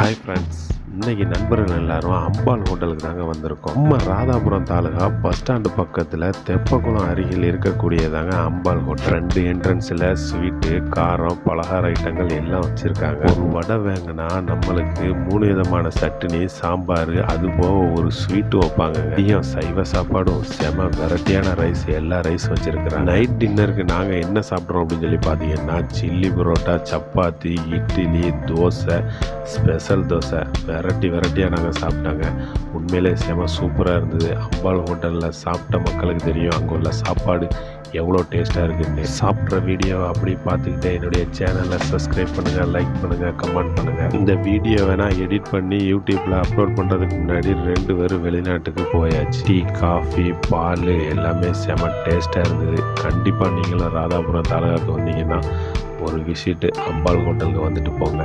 Hi friends. இன்னைக்கு நண்பர்கள் எல்லாரும் அம்பாள் ஹோட்டலுக்கு தாங்க வந்திருக்கோம். நம்ம ராதாபுரம் தாலுகா பஸ் ஸ்டாண்டு பக்கத்தில் தெப்பக்குளம் அருகில் இருக்கக்கூடியதாங்க அம்பாள் ஹோட்டல். ரெண்டு என்ட்ரன்ஸில் ஸ்வீட்டு காரம் பலகார ஐட்டங்கள் எல்லாம் வச்சுருக்காங்க. ஒரு வடை வேங்கினா நம்மளுக்கு மூணு விதமான சட்னி சாம்பார் அது போக ஒரு ஸ்வீட்டு வைப்பாங்க இதையும் சைவ சாப்பாடும் செம வெரைட்டியான ரைஸ் எல்லா ரைஸ் வச்சுருக்கிறாங்க. நைட் டின்னருக்கு நாங்கள் என்ன சாப்பிட்றோம் அப்படின்னு சொல்லி பார்த்தீங்கன்னா chilli parotta chapati idli dosa special dosa variety வெரைட்டியாக நாங்கள் சாப்பிட்டாங்க. உண்மையிலே செம சூப்பராக இருந்தது. அம்பாள் ஹோட்டலில் சாப்பிட்ட மக்களுக்கு தெரியும் அங்கே உள்ள சாப்பாடு எவ்வளோ டேஸ்ட்டாக இருக்குன்னு. சாப்பிட்ற வீடியோவை அப்படி பார்த்துக்கிட்டே என்னுடைய சேனலை சப்ஸ்கிரைப் பண்ணுங்கள் லைக் பண்ணுங்கள் கமெண்ட் பண்ணுங்கள் இந்த வீடியோ வேணால் எடிட் பண்ணி யூடியூப்பில் அப்லோட் பண்ணுறதுக்கு முன்னாடி ரெண்டு பேரும் வெளிநாட்டுக்கு போயாச்சு. டீ காஃபி பால் எல்லாமே செம டேஸ்ட்டாக இருந்தது. கண்டிப்பாக நீங்களும் ராதாபுரம் தாலுகாவுக்கு வந்தீங்கன்னா ஒரு விசிட்டு அம்பாள் ஹோட்டலுக்கு வந்துட்டு போங்க.